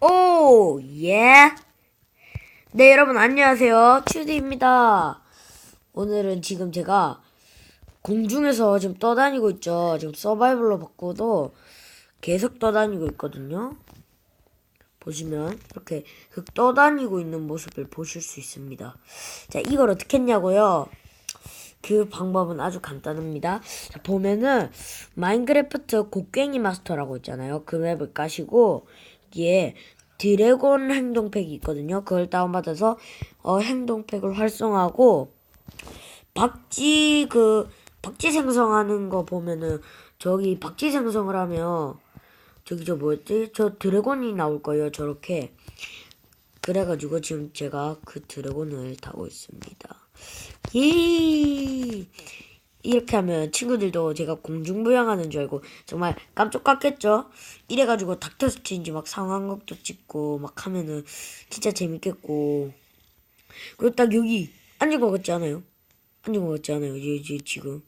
오, 예. 네, 여러분 안녕하세요. 츄디입니다. 오늘은 지금 제가 공중에서 지금 떠다니고 있죠. 지금 서바이벌로 바꿔도 계속 떠다니고 있거든요. 보시면 이렇게 흙 떠다니고 있는 모습을 보실 수 있습니다. 자, 이걸 어떻게 했냐고요? 그 방법은 아주 간단합니다. 자, 보면은 마인크래프트 곡괭이 마스터라고 있잖아요. 그 맵을 까시고 여기에 드래곤 행동팩이 있거든요. 그걸 다운받아서 어, 행동팩을 활성화하고 박쥐 그 박쥐 생성하는 거 보면은 저기 박쥐 생성을 하면 저기 저 뭐였지? 저 드래곤이 나올 거예요. 저렇게 그래가지고 지금 제가 그 드래곤을 타고 있습니다. 예. 이렇게 하면 친구들도 제가 공중부양하는 줄 알고 정말 깜짝 같겠죠? 이래가지고 닥터스트인지 막 상황극도 찍고 막 하면은 진짜 재밌겠고 그리고 딱 여기 앉은 것 같지 않아요? 앉은 것 같지 않아요? 지, 지금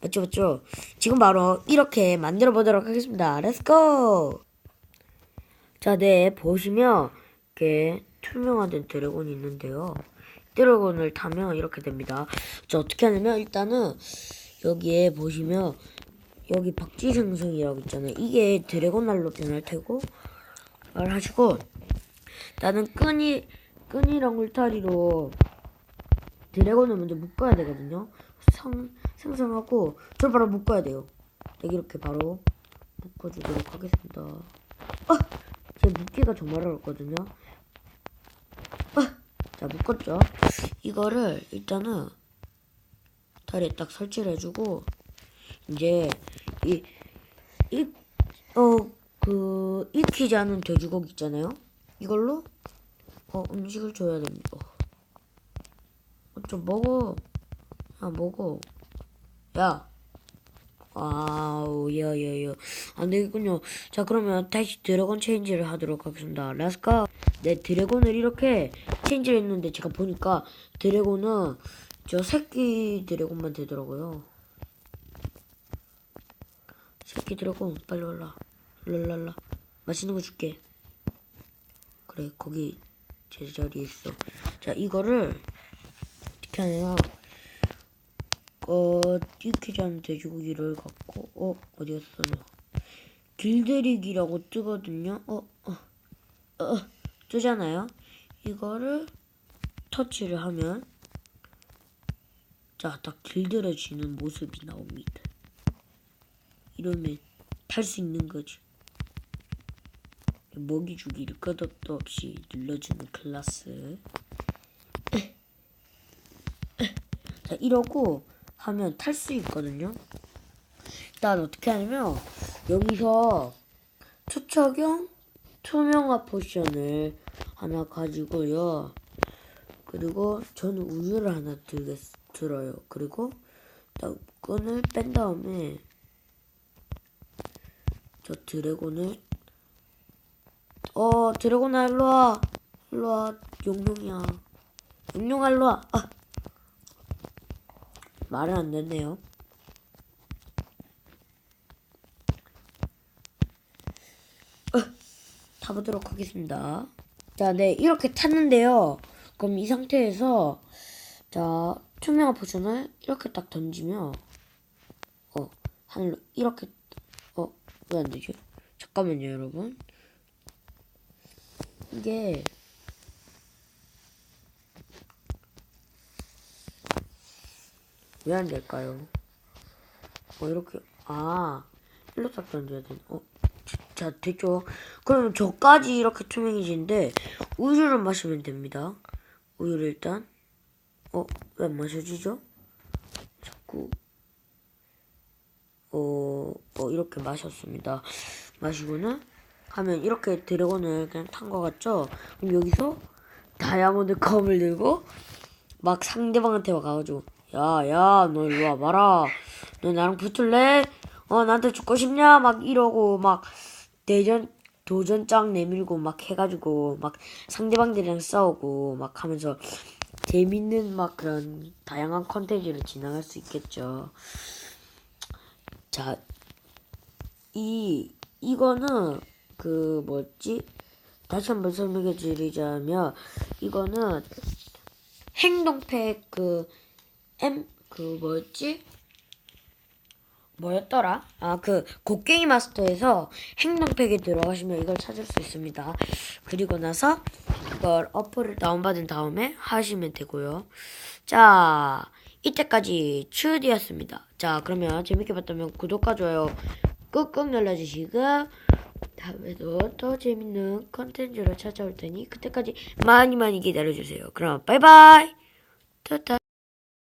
맞죠 맞죠? 지금 바로 이렇게 만들어 보도록 하겠습니다. 렛츠고! 자, 네 보시면 이렇게 투명화된 드래곤이 있는데요. 드래곤을 타면 이렇게 됩니다. 자, 어떻게 하냐면 일단은 여기에 보시면 여기 박쥐 생성이라고 있잖아요. 이게 드래곤날로 변할 테고 말 하시고 나는 끈이 끈이랑 울타리로 드래곤을 먼저 묶어야 되거든요. 성, 생성하고 저를 바로 묶어야 돼요. 자, 이렇게 바로 묶어주도록 하겠습니다. 아! 제 묶기가 정말 어렵거든요. 아! 자, 묶었죠? 이거를 일단은 다리에 딱 설치를 해주고, 이제, 이, 이, 어, 그, 익히지 않은 돼지고기 있잖아요? 이걸로, 어, 음식을 줘야 됩니다. 어, 좀 먹어. 야, 먹어. 야. 아우, 야, 야, 야. 안 되겠군요. 자, 그러면 다시 드래곤 체인지를 하도록 하겠습니다. 렛츠고. 네, 드래곤을 이렇게 체인지를 했는데 제가 보니까 드래곤은 저 새끼 드래곤만 되더라고요. 새끼 드래곤, 빨리 올라. 랄랄라. 맛있는 거 줄게. 그래, 거기 제자리에 있어. 자, 이거를 어떻게 하냐. 어, 익히자는 돼지고기를 갖고, 어, 어디 갔어, 너. 길들이기라고 뜨거든요. 어, 어, 어, 뜨잖아요. 이거를 터치를 하면, 자, 딱 길들여지는 모습이 나옵니다. 이러면 탈 수 있는 거죠. 먹이 주기를 끄덕도 없이 눌러주는 클라스. 자, 이러고 하면 탈 수 있거든요. 일단 어떻게 하냐면 여기서 투척용 투명화 포션을 하나 가지고요. 그리고 저는 우유를 하나 들겠, 들어요. 그리고 딱 끈을 뺀 다음에 저 드래곤을 어 드래곤아 일로와 일로와 용룡이야 용룡아 일로와 아. 말을 안 듣네요. 어, 타보도록 하겠습니다. 자, 네, 이렇게 탔는데요. 그럼 이 상태에서, 자, 투명한 포션을 이렇게 딱 던지면, 어, 하늘로, 이렇게, 어, 왜 안 되지? 잠깐만요, 여러분. 이게, 왜 안 될까요? 어, 이렇게, 아, 일로 딱 던져야 되네. 어, 자, 됐죠? 그러면 저까지 이렇게 투명해지는데, 우유를 마시면 됩니다. 우유를 일단, 어, 왜 안 마셔지죠? 자꾸, 어, 어, 이렇게 마셨습니다. 마시고는, 하면 이렇게 드래곤을 그냥 탄것 같죠? 그럼 여기서 다이아몬드 컵을 들고, 막 상대방한테 와가지고, 야, 야, 너 일로 와봐라. 너 나랑 붙을래? 어, 나한테 죽고 싶냐? 막 이러고, 막, 대전, 도전장 내밀고 막 해가지고, 막 상대방들이랑 싸우고, 막 하면서, 재밌는 막 그런 다양한 컨텐츠를 진행할 수 있겠죠. 자, 이, 이거는, 그, 뭐지? 다시 한번 설명해 드리자면 이거는 행동팩 그 M 그 뭐였지? 뭐였더라? 아 그 곡괭이 마스터에서 행동팩에 들어가시면 이걸 찾을 수 있습니다. 그리고 나서 이걸 어플을 다운받은 다음에 하시면 되고요. 자 이때까지 추디였습니다. 자 그러면 재밌게 봤다면 구독과 좋아요 꾹꾹 눌러주시고 다음에도 더 재밌는 컨텐츠로 찾아올 테니 그때까지 많이 많이 기다려주세요. 그럼 바이바이. 따따.